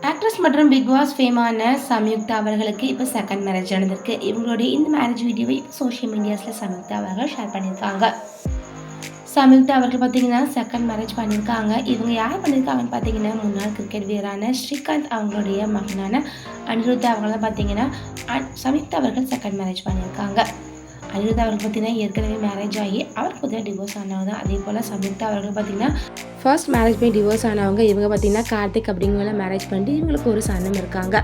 Actress மற்றும் big pass ஃபேமான Samyuktha அவர்களுக்கு இப்போ செகண்ட் மேரேஜ் நடந்திருக்கு. இவங்களுடைய இந்த மேரேஜ் வீடியோவை இப்போ சோஷியல் மீடியாஸில் சம்யுக்தா அவர்கள் ஷேர் பண்ணியிருக்காங்க. சம்யுக்தா அவர்கள் பார்த்தீங்கன்னா செகண்ட் மேரேஜ் பண்ணியிருக்காங்க. இவங்க யார் பண்ணியிருக்காங்கன்னு பார்த்தீங்கன்னா முன்னாள் கிரிக்கெட் வீரரான ஸ்ரீகாந்த் அவங்களுடைய மகனான அனிருத்தா அவங்களாம் பார்த்தீங்கன்னா அ- சம்யுக்தா அவர்கள் செகண்ட் மேரேஜ் பண்ணியிருக்காங்க. அனிருத்தா அவர்கள் பார்த்தீங்கன்னா ஏற்கனவே மேரேஜ் ஆகி அவர் புதிய டிவோர்ஸ் ஆனவங்க அதே போல் சம்யுக்தா அவர்கள் பார்த்தீங்கன்னா ஃபர்ஸ்ட் மேரேஜ் பண்ணி டிவோர்ஸ் ஆனவங்க இவங்க பார்த்தீங்கன்னா கார்த்திக் அப்படிங்கிற மேரேஜ் பண்ணிட்டு இவங்களுக்கு ஒரு சன்னம் இருக்காங்க.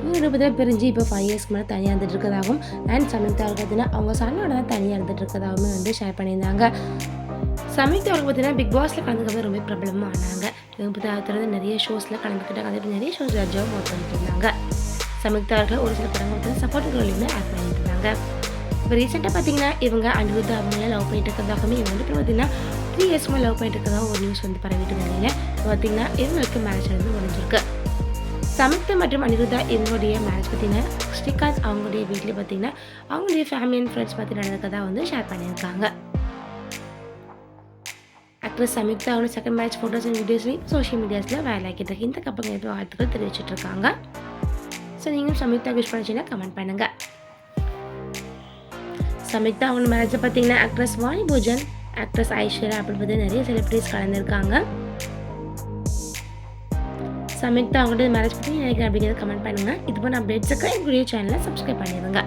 இவங்க ரெண்டு பேரும் பிரிஞ்சு இப்போ ஃபைவ் இயர்ஸ்க்கு மேலே தனியாக இருந்துட்டு இருக்கதாகவும் அண்ட் சம்யுக்தா அவர்கள் பார்த்தீங்கன்னா அவங்க சன்னோட தான் தனியாக இருந்துட்டு இருக்கதாகவும் வந்து ஷேர் பண்ணியிருந்தாங்க. சம்யுக்தா அவர்கள் பார்த்தீங்கன்னா பிக் பாஸில் கலந்துக்கிறது ரொம்ப பிரபலமாக ஆனாங்க. இவங்க பார்த்தீங்கன்னா நிறைய ஷோஸில் கலந்துக்கிட்டாங்க. அதே மாதிரி நிறைய ஷோஸ் ஜட்ஜாகவும் ஒர்க் பண்ணிட்டு இருந்தாங்க. சம்யுக்தா அவர்கள் ஒரு சில படங்கள் வந்து சப்போர்ட் ரோலையுமே ஆட் பண்ணிட்டு இருந்தாங்க. இப்போ ரீசெண்டாக பார்த்தீங்கன்னா இவங்க அனிருத்தா அவங்கள லவ் பண்ணிட்டு இருக்கிறதாகவுமே இவங்க வந்து பார்த்தீங்கன்னா த்ரீ இயர்ஸ்க்கு லவ் பண்ணிட்டு இருக்கிறதா ஒரு நியூஸ் வந்து பரவிட்டு நிலையில பார்த்தீங்கன்னா இவங்களுக்கு மேரேஜ் வந்து முடிஞ்சிருக்கு. சமக்தா மற்றும் அனிருதா இவங்களுடைய மேரேஜ் பார்த்தீங்கன்னா ஸ்ரீகாந்த் அவங்களுடைய வீட்டில் பார்த்தீங்கன்னா அவங்களுடைய ஃபேமிலி அண்ட் ஃப்ரெண்ட்ஸ் பற்றி நடந்ததை வந்து ஷேர் பண்ணியிருக்காங்க. ஆக்ட்ரஸ் சமித்தா அவங்க செகண்ட் மேரேஜ் ஃபோட்டோஸ் அண்ட் வீடியோஸ்லையும் சோஷியல் மீடியாஸில் வைரல் ஆகிட்டு இருக்கு. இந்த கப்பங்களுக்கு வாழ்த்துக்கள் தெரிவிச்சிட்டு இருக்காங்க. ஸோ நீங்களும் சம்யுக்தா விஷ் பண்ணிச்சுன்னா கமெண்ட் பண்ணுங்கள் சம்யுக்தா அவங்க மேரேஜை பார்த்தீங்கன்னா ஆக்ட்ரஸ் வாணி பூஜன் ஆக்ட்ரஸ் ஐஸ்வர்யா அப்படி பார்த்து நிறைய செலிபிரிட்டிஸ் கலந்துருக்காங்க. சம்யுக்தா அவங்கள்ட்ட மேரேஜ் பற்றி நினைக்கிறேன் அப்படிங்கிறத கமெண்ட் பண்ணுங்கள் இது போன அப்டேட்ஸுக்கு எங்களுடைய சேனலை சப்ஸ்கிரைப் பண்ணிடுங்க.